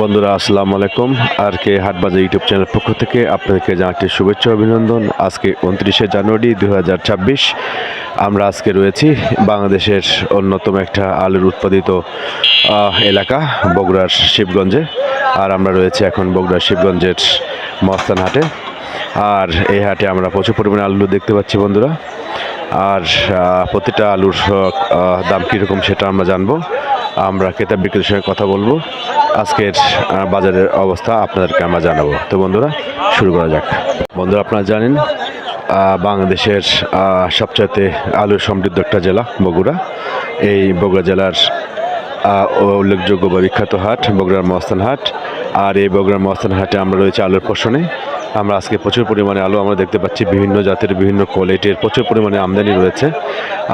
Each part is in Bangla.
বন্ধুরা, আসসালামু আলাইকুম। আর কে হাটবাজার ইউটিউব চ্যানেল পক্ষ থেকে আপনাদেরকে জানাচ্ছি শুভেচ্ছা অভিনন্দন। আজকে উনত্রিশে জানুয়ারি দু হাজার ছাব্বিশ। আমরা আজকে রয়েছি বাংলাদেশের অন্যতম একটা আলুর উৎপাদিত এলাকা, বগুড়ার শিবগঞ্জে। আর আমরা রয়েছি এখন বগুড়ার শিবগঞ্জের মস্তান হাটে। আর এই হাটে আমরা প্রচুর পরিমাণে আলু দেখতে পাচ্ছি বন্ধুরা। আর প্রতিটা আলুর দাম কীরকম সেটা আমরা জানব। আমরা ক্রেতা বিক্রেতার সঙ্গে কথা বলব। আজকের বাজারের অবস্থা আপনাদেরকে আমরা জানাব। তো বন্ধুরা, শুরু করা যাক। বন্ধুরা, আপনারা জানেন বাংলাদেশের সবচাইতে আলুর সমৃদ্ধ একটা জেলা, বগুড়া। এই বগুড়া জেলার উল্লেখযোগ্য বা বিখ্যাত হাট, বগুড়ার মস্তান হাট। আর এই বগুড়ার মস্তান হাটে আমরা রয়েছে আলুর পোষণে। আমরা আজকে প্রচুর পরিমাণে আলু আমরা দেখতে পাচ্ছি, বিভিন্ন জাতের, বিভিন্ন কোয়ালিটির প্রচুর পরিমাণে আমদানি রয়েছে।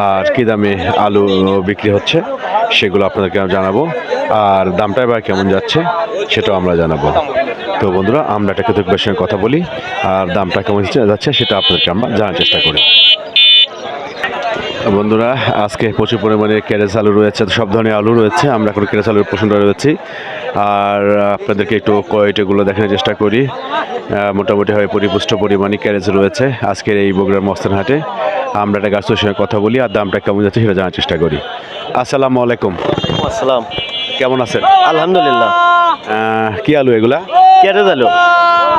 আর কী দামে আলু বিক্রি হচ্ছে? সেগুলো আপনাদেরকে জানাব। আর দামটা এবার কেমন যাচ্ছে সেটাও আমরা জানাব। তো বন্ধুরা আমরা একটা কৃতজ্ঞের সঙ্গে কথা বলি আর দামটা কেমন যাচ্ছে সেটা আপনাদেরকে আমরা জানার চেষ্টা করি। বন্ধুরা আজকে প্রচুর পরিমাণে ক্যারেজ আলু রয়েছে সব ধরনের আলু রয়েছে আমরা এখন ক্যারেজ আলুর পছন্দ রয়েছি। আর আপনাদেরকে একটু কোয়ালিটিগুলো দেখানোর চেষ্টা করি। আহ, মোটামুটি হয় পরিপুষ্ট পরিমাণে ক্যারেজ রয়েছে আজকের এই বগুড়ার মস্তান হাটে আমরা একটা গাছের সঙ্গে কথা বলি আর দামটা কেমন যাচ্ছে সেটা জানার চেষ্টা করি। আসসালামু আলাইকুম। আসসালাম। কেমন আছেন? আলহামদুলিল্লাহ। কি আলু এগুলা? কেটে গেল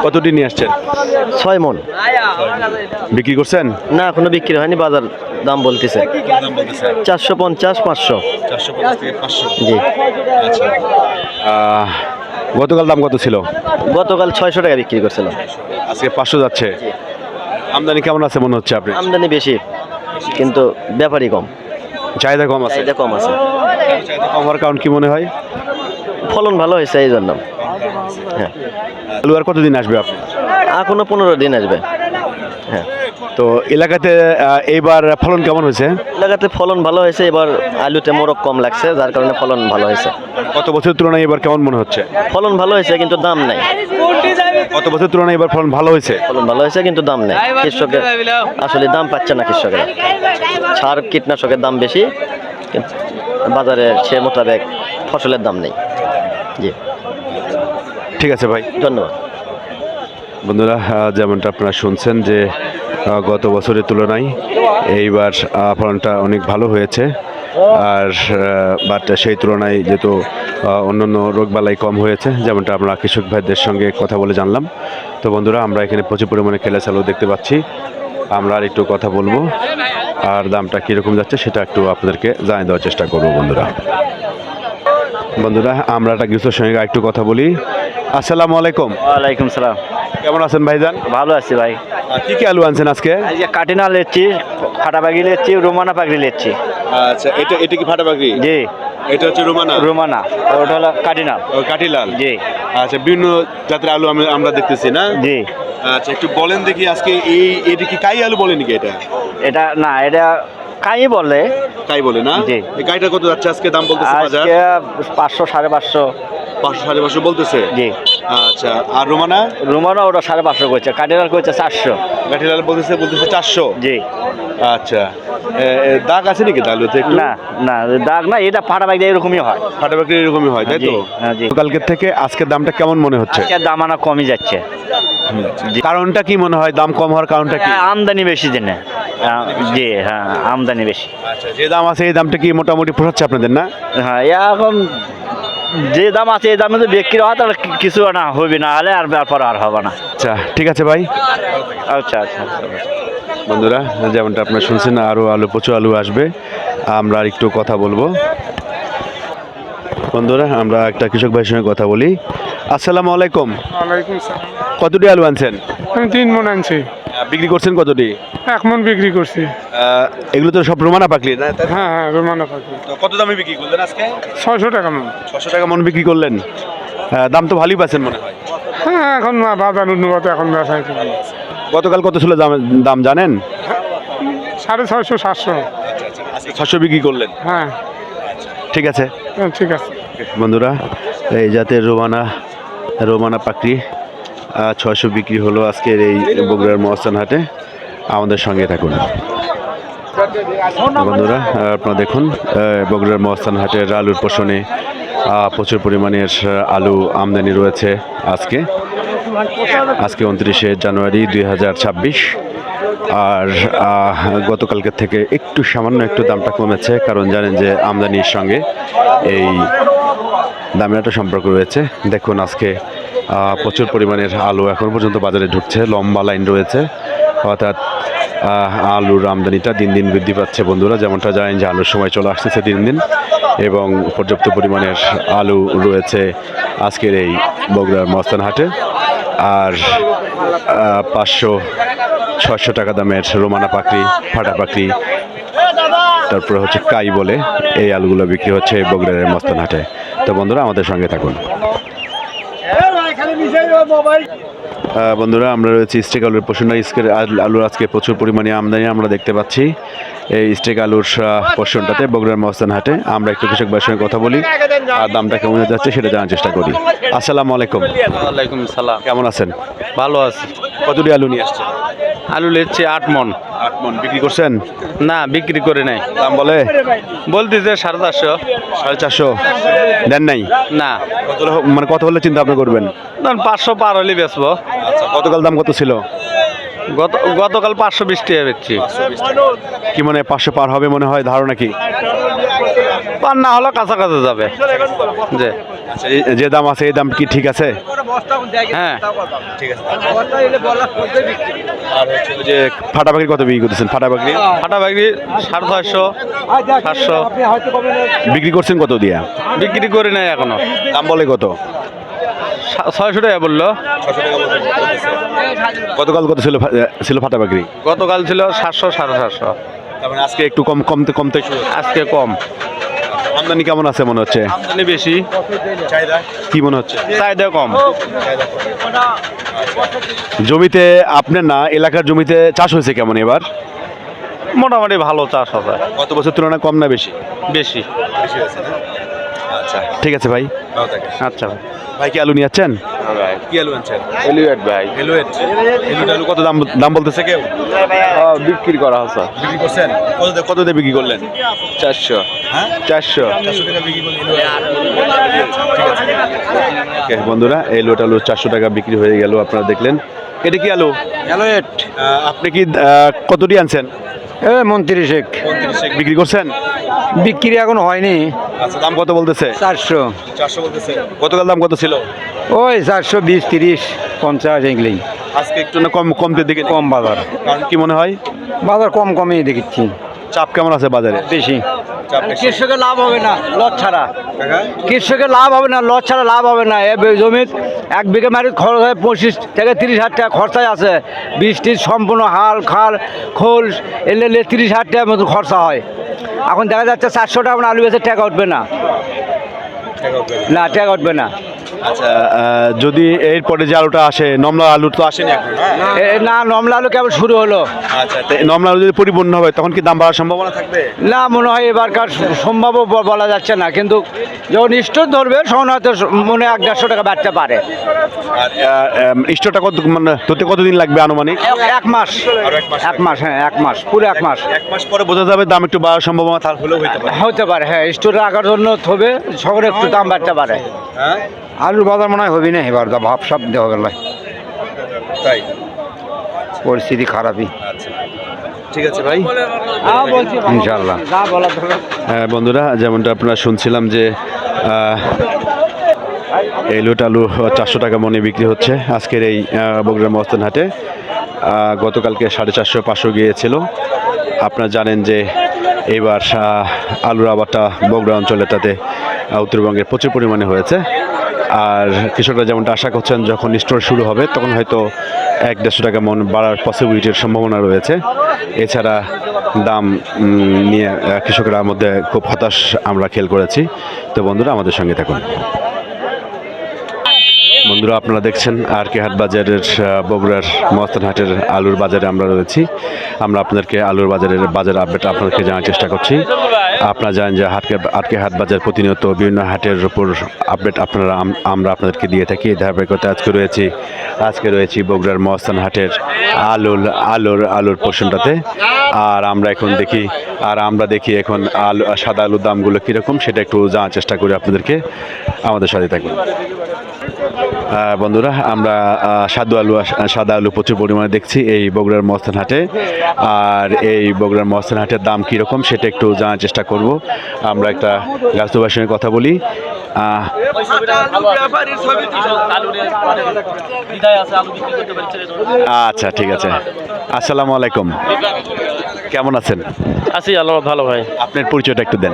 কতটি নিয়ে আসছেন? ছয় মন। বিক্রি করছেন? না এখনও বিক্রি হয়নি বাজার দাম বলতেছে। চারশো পঞ্চাশ পাঁচশো। জি। গতকাল দাম কত ছিল? গতকাল ছয়শো টাকা বিক্রি করছিলাম আজকে পাঁচশো যাচ্ছে। আমদানি কেমন আছে মনে হচ্ছে আপনি আমদানি বেশি কিন্তু ব্যাপারই কম। চাহিদা কম আছে? চাহিদা কম আছে। কম হওয়ার কারণ কি মনে হয়? ফলন ভালো হয়েছে এই জন্য। হ্যাঁ। আলু আর কতদিন আসবে আপনি? এখনও পনেরো দিন আসবে। হ্যাঁ। তো এলাকাতে এইবার ফলন কেমন হয়েছে? এলাকাতে ফলন ভালো হয়েছে এবার আলুতে মোরক কম লাগছে যার কারণে ফলন ভালো হয়েছে। গত বছরের তুলনায় এবার কেমন মনে হচ্ছে? ফলন ভালো হয়েছে কিন্তু দাম নাই। গত বছরের তুলনায় এবার ফলন ভালো হয়েছে? ফলন ভালো হয়েছে কিন্তু দাম নেই। কৃষকের আসলে দাম পাচ্ছে না কৃষকেরা। সার কীটনাশকের দাম বেশি বাজারে সে মোতাবেক ফসলের দাম নেই। জি। ঠিক আছে ভাই। ধন্যবাদ। বন্ধুরা যেমনটা আপনারা শুনছেন যে গত বছরের তুলনায় এইবার ফলনটা অনেক ভালো হয়েছে। আর বাট সেই তুলনায় যেহেতু অন্যান্য রোগবালাই কম হয়েছে যেমনটা আমরা কৃষক ভাইদের সঙ্গে কথা বলে জানলাম। তো বন্ধুরা আমরা এখানে প্রচুর পরিমাণে খেলে চালু দেখতে পাচ্ছি। আমরা আর একটু কথা বলব আর দামটা কীরকম যাচ্ছে সেটা একটু আপনাদেরকে জানিয়ে দেওয়ার চেষ্টা করব বন্ধুরা। বন্ধুরা আমরা একটা গ্রীষ্মের সঙ্গে একটু কথা বলি। আসসালামু আলাইকুম। ওয়ালাইকুম সালাম। কেমন আছেন ভাইজান? ভালো আছি ভাই। কি কি আলু আনছেন আজকে? আজকে কাটিনা লেচ্ছি ফাটা পাগি লেচ্ছি রোমানা পাগড়ি লেচ্ছি আচ্ছা এটা এটা কি ফাটা বাকরি জি। এটা হচ্ছে রোমানা? রোমানা ওটা হলো কাটিনা। ও কাঠিলাল জি। আচ্ছা বিভিন্ন জাতের আলু আমি আমরা দেখতেছি না? জি। আচ্ছা একটু বলেন দেখি আজকে এই এটা কি কাই আলু বলেন নাকি এটা? এটা না এটা কাই বলে। কাই বলে না? জি। এই কাইটা কত যাচ্ছে? আজকে দাম বলতেছে বাজার? আজকে পাঁচশো সাড়ে পাঁচশো। পাঁচশো সাড়ে পাঁচশো বলতেছে? জি। আচ্ছা আর রোমানা? রুমানা ওটা সাড়ে পাঁচশো করছে কাটিনার করছে চারশো। কাঠিলাল বলতেছে বলতেছে চারশো? জি। আচ্ছা। দাগ আছে নাকি একটু? না না দাগ না এটা ফাটা বাইক এরকমই হয়। ফাটা বাকরি এরকমই হয় তাই তো? হ্যাঁ, জি। কালকের থেকে আজকের দামটা কেমন মনে হচ্ছে? আজকে দামানা কমই যাচ্ছে। কারণটা কি মনে হয়? দাম কম হওয়ার কারণটা কি? হ্যাঁ, আমদানি বেশি দিনে জি হ্যাঁ আমদানি বেশি। আচ্ছা যে দাম আছে এই দামটা কি মোটামুটি পোষাচ্ছে আপনাদের না? হ্যাঁ এখন যে দাম আছে এই দামে তো বিক্রি হয় তাহলে কিছু না হবে না হলে আর ব্যাপার আর হবে না। আচ্ছা ঠিক আছে ভাই। আচ্ছা আচ্ছা বন্ধুরা যেমনটা আপনারা শুনছেন আরও আলু প্রচুর আলু আসবে। আমরা আর একটু কথা বলব। বন্ধুরা আমরা একটা কৃষক ভাইয়ের সঙ্গে কথা বলি। আসসালামু আলাইকুম। ওয়ালাইকুম সালাম। কতটি আলু আনছেন? আমি তিন মন আনছি। বিক্রি করছেন কতটি? এক মন বিক্রি করছি। এগুলো তো সব রোমানা পাকলি না হ্যাঁ হ্যাঁ রোমানা পাকলি। কত দামে বিক্রি করলেন আজকে? ছয়শো টাকা মন। ছশো টাকা মন বিক্রি করলেন। দাম তো ভালোই পাচ্ছেন মনে হয়। হ্যাঁ এখন না বাজার উন্নত এখন গতকাল কত ছিল দাম দাম জানেন? সাড়ে ছয়শো সাতশো। ছশো বিক্রি করলেন। হ্যাঁ। ঠিক আছে। হ্যাঁ, ঠিক আছে। বন্ধুরা, এই জাতের রোমানা রোমানা পাকড়ি ছয়শো বিক্রি হলো আজকের এই বগুড়ার মহস্থান হাটে। আমাদের সঙ্গে থাকুন। বন্ধুরা আপনারা দেখুন বগুড়ার মহস্থান হাটের আলুর পোষণে প্রচুর পরিমাণের আলু আমদানি রয়েছে আজকে। আজকে উনত্রিশে জানুয়ারি দুই হাজার ছাব্বিশ। আর গতকালকের থেকে একটু সামান্য একটু দামটা কমেছে, কারণ জানেন যে আমদানির সঙ্গে এই দামের একটা সম্পর্ক রয়েছে। দেখুন আজকে প্রচুর পরিমাণের আলু এখন পর্যন্ত বাজারে ঢুকছে, লম্বা লাইন রয়েছে। অর্থাৎ আলুর আমদানিটা দিন দিন বৃদ্ধি পাচ্ছে বন্ধুরা, যেমনটা জানেন যে আলুর সময় চলে আসতেছে দিন দিন, এবং পর্যাপ্ত পরিমাণের আলু রয়েছে আজকের এই বগুড়ার মস্তান হাটে আর পাঁচশো ছশো টাকা দামের রোমানা পাখরি ফাটা পাখরি তারপরে হচ্ছে কাই বলে এই আলুগুলো বিক্রি হচ্ছে বগুড়ার মস্তান হাটে। তো বন্ধুরা আমাদের সঙ্গে থাকুন। বন্ধুরা আমরা রয়েছি স্টেক আলুর পশুনা স্কের আলুর আজকে প্রচুর পরিমাণে আমদানি আমরা দেখতে পাচ্ছি। এই স্টেক আলুর পশনটাতে বগুড়ার মহস্তান হাটে। আমরা একটু কৃষক ভাইয়ের সঙ্গে কথা বলি আর দামটা কেমন যাচ্ছে সেটা জানার চেষ্টা করি। আসসালামু আলাইকুম। আলাইকুম সালাম। কেমন আছেন? ভালো আছি। কতটি আলু নিয়ে আসছেন? আলু লেচ্ছে আট মন। আট মন। বিক্রি করছেন? না বিক্রি করে নাই। দাম বলে? বলতেছে সাড়ে চারশো। সাড়ে চারশো। দেন নাই? না। কত মানে কত হলে চিন্তা আপনি করবেন? ধরুন পাঁচশো পার হলে বেচবো। গতকাল দাম কত ছিল? গত গতকাল পাঁচশো বিশ টাকা বেচছি। কি মানে পাঁচশো পার হবে মনে হয়? ধারণা কি? পার না হলে কাছাকাছি যাবে। যে আচ্ছা, যে দাম আছে এই দাম কি ঠিক আছে? হ্যাঁ। আর হচ্ছে যে ফাটা কত বিক্রি করতেছেন? ফাটা পাখি ফাটা বাগরি সাড়ে ছয়শো সাতশো। বিক্রি করছেন কত দিয়া? বিক্রি করে নাই এখনও। দাম বলে কত? ছয়শো টাকা বলল। গতকাল কত ছিল ছিল ফাটা পাখি গতকাল ছিল সাতশো সাড়ে সাতশো। আজকে একটু কম কমতে কমতে আজকে কম। আমদানি কেমন আছে মনে হচ্ছে? আমদানি বেশি। কি মনে হচ্ছে? চাহিদা কম। জমিতে আপনার না এলাকার জমিতে চাষ হয়েছে কেমন এবার? মোটামুটি ভালো চাষ হবে। গত বছর তুলনায় কম না বেশি? বেশি। আচ্ছা। ঠিক আছে ভাই। আচ্ছা ভাই। ভাই কি আলু নিয়ে যাচ্ছেন? কি আলু আনছেন? এলিওয়েট ভাই। এলুয়েট। এলুয়েট আলু কত দাম দাম বলতেছে কেউ? বিক্রি করা হচ্ছে বিক্রি করছেন? কত দিয়ে- কত দিয়ে বিক্রি করলেন? চারশো। হ্যাঁ? চারশো। বন্ধুরা এই লোট আলু। চারশো টাকা বিক্রি হয়ে গেল আপনারা দেখলেন। এটা কি আলু? এলোয়েট। আপনি কি কতটি আনছেন? এ মন্ত্রী শেখ। বিক্রি করছেন? বিক্রি এখন হয়নি। আচ্ছা দাম কত বলতেছে? চারশো। চারশো বলতেছে। গতকাল দাম কত ছিল? ওই চারশো বিশ তিরিশ পঞ্চাশ এগুলি আজকে একটু না কম কমতে দেখে। কম বাজার। কারণ কি মনে হয়? বাজার কম কমই দেখছি। চাপ কেমন আছে বাজারে? বেশি? কৃষকের লাভ হবে না লস ছাড়া। কৃষকের লাভ হবে না লস ছাড়া লাভ হবে না। এ জমির এক বিঘে মাটির খরচ হয় পঁচিশ থেকে তিরিশ হাজার টাকা খরচায় আছে। বৃষ্টির সম্পূর্ণ হাল খাল খোল এলে এলে তিরিশ হাজার টাকার মতো খরচা হয়। এখন দেখা যাচ্ছে চারশো টাকা মানে আলু বেচে টাকা উঠবে না। না টাকা উঠবে না। আচ্ছা যদি এরপরে যে আলুটা আসে নমলা আলু তো আসেনি এখন এ না নমলা আলু কেবল শুরু হলো। আচ্ছা নমলা আলু যদি পরিপূর্ণ হবে তখন কি দাম বাড়ার সম্ভাবনা থাকবে? না মনে হয় এবারকার সম্ভব বলা যাচ্ছে না কিন্তু যখন স্টোর ধরবে তখন হয়তো মনে হয় এক দেড়শো টাকা বাড়তে পারে। স্টোরটা কত মানে তোতে কতদিন লাগবে আনুমানিক? এক মাস। এক মাস হ্যাঁ এক মাস পুরো এক মাস। এক মাস পরে বোঝা যাবে দাম একটু বাড়ার সম্ভাবনা হলেও হইতে পারে। হতে পারে হ্যাঁ স্টোরে রাখার জন্য থবে শহরে একটু দাম বাড়তে পারে। হ্যাঁ? আলুর বাজার মনে হয় হবি না এবার যা ভাব সাপ দেওয়া গেল। তাই? পরিস্থিতি খারাপই। ঠিক আছে ভাই। ইনশাল্লাহ হ্যাঁ, বন্ধুরা যেমনটা আপনারা শুনছিলাম যে এই লোট আলু চারশো টাকা মনে বিক্রি হচ্ছে আজকের এই বগুড়া মস্তান হাটে গতকালকে সাড়ে চারশো পাঁচশো গিয়েছিল। আপনারা জানেন যে এবার আলুর আবারটা বগুড়া অঞ্চলেটাতে তাতে উত্তরবঙ্গে প্রচুর পরিমাণে হয়েছে। আর কৃষকরা যেমনটা আশা করছেন, যখন স্টোর শুরু হবে, তখন হয়তো এক দেড়শো টাকা মন বাড়ার পসিবিলিটির সম্ভাবনা রয়েছে। এছাড়া দাম নিয়ে কৃষকরা মধ্যে খুব হতাশ আমরা খেল করেছি। তো বন্ধুরা, আমাদের সঙ্গে থাকুন। বন্ধুরা, আপনারা দেখছেন আর কে হাট বাজারের বগুড়ার মস্তান হাটের আলুর বাজারে আমরা রয়েছি। আমরা আপনাদেরকে আলুর বাজারের বাজার আপডেট আপনাদেরকে জানার চেষ্টা করছি। আপনারা জানেন যে হাটকে আটকে হাট বাজার প্রতিনিয়ত বিভিন্ন হাটের উপর আপডেট আপনারা আমরা আপনাদেরকে দিয়ে থাকি। ধারাবাহিকতা আজকে রয়েছি আজকে রয়েছি বগুড়ার মহস্থান হাটের আলুর আলুর আলুর পোষণটাতে। আর আমরা এখন দেখি, আর আমরা দেখি এখন আলু সাদা আলুর দামগুলো কীরকম, সেটা একটু জানার চেষ্টা করি আপনাদেরকে। আমাদের সাথে থাকবেন বন্ধুরা আমরা সাদু আলু সাদা আলু প্রচুর পরিমাণে দেখছি এই বগুড়ার মস্তান হাটে। আর এই বগুড়ার মস্তান হাটের দাম কীরকম সেটা একটু জানার চেষ্টা করব। আমরা একটা গাছবাসীর সঙ্গে কথা বলি। আচ্ছা ঠিক আছে। আসসালামু আলাইকুম। কেমন আছেন? আছি আল্লাহ ভালো ভাই। আপনার পরিচয়টা একটু দেন।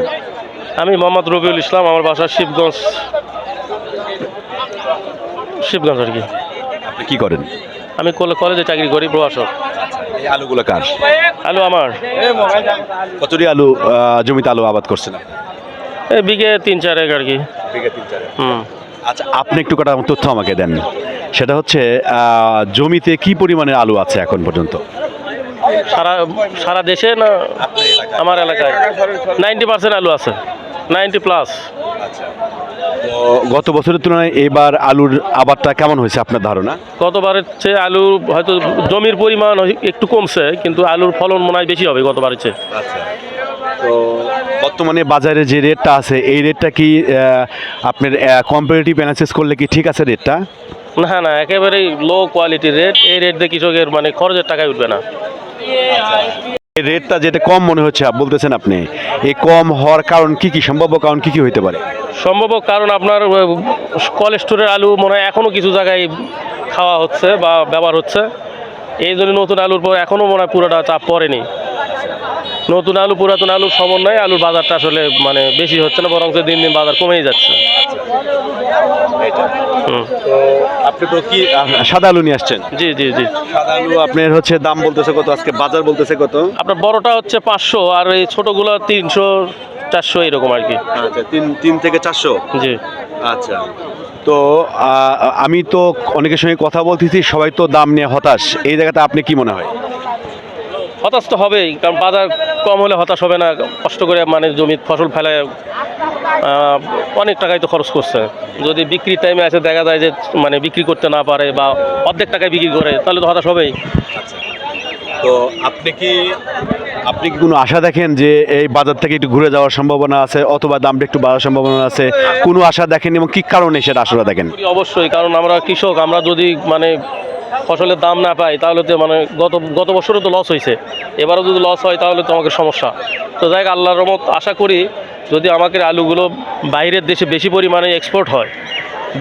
আমি মোহাম্মদ রবিউল ইসলাম আমার বাসা শিবগঞ্জ। শিবগঞ্জ আর কি। আপনি কি করেন? আমি কলে- কলেজে চাকরি করি প্রভাষক। এই আলুগুলো কার? আলু আমার। কতটি আলু আহ, জমিতে আলু আবাদ করছেন এই বিঘে তিন চার এক আর কি। হুম। আচ্ছা আপনি একটু কটা তথ্য আমাকে দেন। সেটা হচ্ছে আহ, জমিতে কি পরিমাণের আলু আছে এখন পর্যন্ত? সারা সারা দেশে না আমার এলাকায়? নাইনটি পার্সেন্ট আলু আছে। Ninety plus. গত বছরের তুলনায় এবার আলুর আবাদটা কেমন হয়েছে আপনার ধারণা? গতবারের চেয়ে আলু হয়তো জমির পরিমাণ একটু কমছে কিন্তু আলুর ফলন মনে হয় বেশি হবে গতবারের চেয়ে। তো বর্তমানে বাজারে যে রেটটা আছে এই রেটটা কি আপনার কম্পারেটিভ অ্যানালিসিস করলে কি ঠিক আছে রেটটা? না না একেবারেই লো কোয়ালিটির রেট এই রেট দিয়ে কৃষকের মানে খরচের টাকায় উঠবে না। রেটটা যেটা কম মনে হচ্ছে বলতেছেন আপনি, এই কম হওয়ার কারণ কি কি, সম্ভাব্য কারণ কি কি হইতে পারে? সম্ভব কারণ আপনার কোলেস্টোরের আলু মনে হয় এখনও কিছু জায়গায় খাওয়া হচ্ছে বা ব্যবহার হচ্ছে। এই জন্য নতুন আলুর পর এখনও মনে হয় পুরোটা চাপ পড়েনি। নতুন আলু, পুরাতন আলুর সমন্বয়ে আলুর বাজারটা আসলে মানে বেশি হচ্ছে না বরং দিন দিন বাজার কমেই যাচ্ছে। আপনি তো কি সাদা আলু নিয়ে আসছেন? জি জি জি। সাদা আলু আপনার হচ্ছে দাম বলতেছে কত আজকে বাজার বলতেছে কত? আপনার বড়টা হচ্ছে পাঁচশো আর এই ছোটোগুলো তিনশো চারশো এরকম আর কি। আচ্ছা তিন তিন থেকে চারশো? জি। আচ্ছা তো আমি তো অনেকের সঙ্গে কথা বলতেছি সবাই তো দাম নিয়ে হতাশ। এই জায়গাতে আপনি কি মনে হয়? হতাশ তো হবেই কারণ বাজার কম হলে হতাশ হবে না কষ্ট করে মানে জমির ফসল ফেলায় অনেক টাকাই তো খরচ করছে। যদি বিক্রি টাইমে আছে দেখা যায় যে মানে বিক্রি করতে না পারে বা অর্ধেক টাকায় বিক্রি করে তাহলে তো হতাশ হবেই। তো আপনি কি আপনি কি কোনো আশা দেখেন যে এই বাজার থেকে একটু ঘুরে যাওয়ার সম্ভাবনা আছে অথবা দামটা একটু বাড়ার সম্ভাবনা আছে? কোনো আশা দেখেন এবং কি কারণে সেটা আশা দেখেন? অবশ্যই কারণ আমরা কৃষক আমরা যদি মানে ফসলের দাম না পাই তাহলে তো মানে গত গত বছরও তো লস হয়েছে এবারও যদি লস হয় তাহলে তো আমাকে সমস্যা। তো যাই হোক আল্লাহর রহমত আশা করি যদি আমাকে আলুগুলো বাইরের দেশে বেশি পরিমাণে এক্সপোর্ট হয়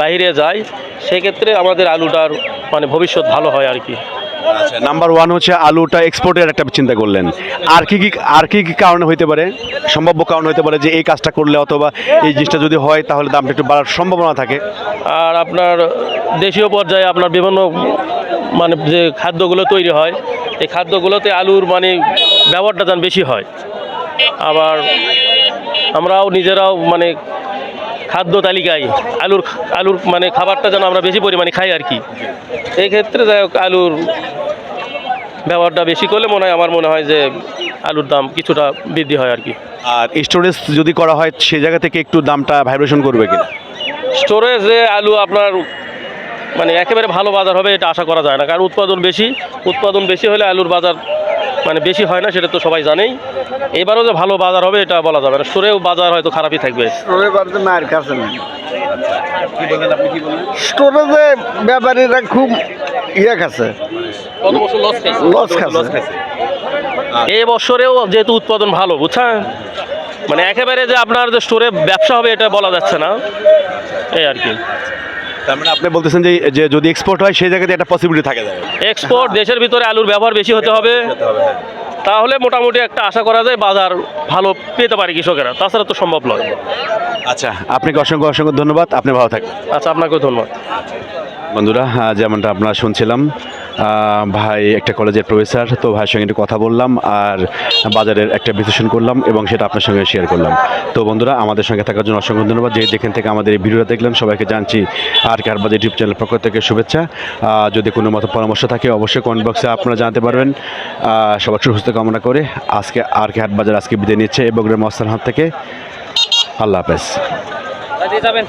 বাইরে যায় সেক্ষেত্রে আমাদের আলুটার মানে ভবিষ্যৎ ভালো হয় আর কি। আচ্ছা নাম্বার ওয়ান হচ্ছে আলুটা এক্সপোর্টের একটা চিন্তা করলেন। আর কি কি আর কি কি কারণে হইতে পারে? সম্ভাব্য কারণ হইতে পারে যে এই কাজটা করলে অথবা এই জিনিসটা যদি হয় তাহলে দামটা একটু বাড়ার সম্ভাবনা থাকে। আর আপনার দেশীয় পর্যায়ে আপনার বিভিন্ন মানে যে খাদ্যগুলো তৈরি হয় এই খাদ্যগুলোতে আলুর মানে ব্যবহারটা যেন বেশি হয়। আবার আমরাও নিজেরাও মানে খাদ্য তালিকায় আলুর আলুর মানে খাবারটা যেন আমরা বেশি পরিমাণে খাই আর কি। এই ক্ষেত্রে যাই হোক আলুর ব্যবহারটা বেশি করলে মনে হয় আমার মনে হয় যে আলুর দাম কিছুটা বৃদ্ধি হয় আর কি। আর স্টোরেজ যদি করা হয় সে জায়গা থেকে একটু দামটা ভাইব্রেশন করবে কিনা? স্টোরেজে আলু আপনার মানে একেবারে ভালো বাজার হবে এটা আশা করা যায় না। কারণ উৎপাদন বেশি উৎপাদন বেশি হলে আলুর বাজার মানে বেশি হয় না সেটা তো সবাই জানেই। এবারও যে ভালো বাজার হবে এটা বলা যাবে না। স্টোরেও বাজার হয়তো খারাপই থাকবে। স্টোরেজে ব্যাপারীরা খুব ইয়ে খাচ্ছে। লস খাচ্ছে। এই বছরেও যেহেতু উৎপাদন ভালো বুঝছেন? মানে একেবারে যে আপনার যে স্টোরে ব্যবসা হবে এটা বলা যাচ্ছে না। এই আর কি। তার মানে আপনি বলতেছেন যে যে যদি এক্সপোর্ট হয় সেই জায়গাতে একটা পসিবিলিটি থাকে যায় এক্সপোর্ট দেশের ভিতরে আলুর ব্যবহার বেশি হতে হবে। তাহলে মোটামুটি একটা আশা করা যায় বাজার ভালো পেতে পারে কৃষকেরা। তাছাড়া তো সম্ভব নয়। আচ্ছা আপনাকে অসংখ্য অসংখ্য ধন্যবাদ। আপনি ভালো থাকবেন। আচ্ছা আপনাকেও ধন্যবাদ। বন্ধুরা যেমনটা আপনারা শুনছিলাম ভাই একটা কলেজের প্রফেসর, তো ভাইয়ের সঙ্গে একটু কথা বললাম আর বাজারের একটা বিশ্লেষণ করলাম এবং সেটা আপনার সঙ্গে শেয়ার করলাম। তো বন্ধুরা, আমাদের সঙ্গে থাকার জন্য অসংখ্য ধন্যবাদ। যে যেখান থেকে আমাদের এই ভিডিওটা দেখলেন, সবাইকে জানছি আর কে হাটবাজার ইউটিউব চ্যানেল পক্ষ থেকে শুভেচ্ছা। যদি কোনো মতো পরামর্শ থাকে, অবশ্যই কমেন্ট বক্সে আপনারা জানতে পারবেন। সবার সুস্থ কামনা করে আজকে আর কে হাটবাজার আজকে বিদায় নিচ্ছে এবং মস্তান হাত থেকে। আল্লাহ হাফেজ। যাবেন।